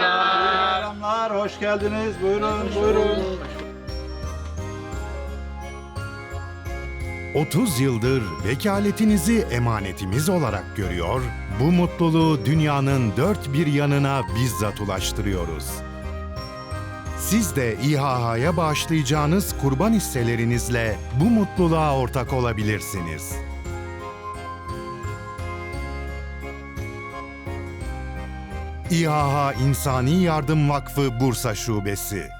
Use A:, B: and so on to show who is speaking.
A: Selamlar, hoş geldiniz. Buyurun, buyurun.
B: 30 yıldır vekaletinizi emanetimiz olarak görüyor, bu mutluluğu dünyanın dört bir yanına bizzat ulaştırıyoruz. Siz de İHH'ya bağışlayacağınız kurban hisselerinizle bu mutluluğa ortak olabilirsiniz. İHH İnsani Yardım Vakfı Bursa Şubesi